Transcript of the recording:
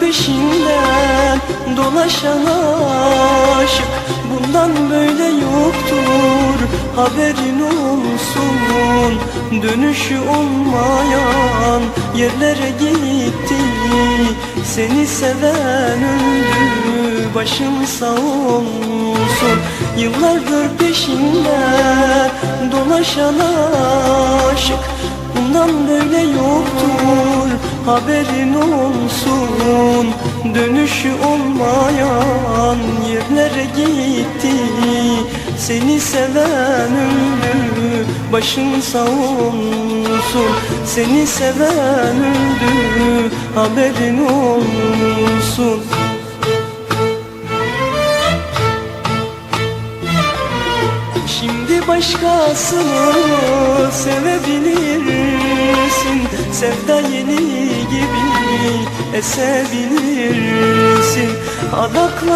peşinden dolaşan aşık. Bundan böyle yoktur haberin olsun. Dönüşü olmayan yerlere gitti. Seni seven öldü başın sağ olsun. Yıllardır peşinden dolaşan aşık. Bundan böyle yoktur haberin olsun. Dönüşü olmayan yerlere gitti. Seni seven öldü başın sağ olsun. Seni seven öldü haberin olsun. Şimdi başkasını sevebilirsin Sevda yeni gibi esebilirsin. Adakla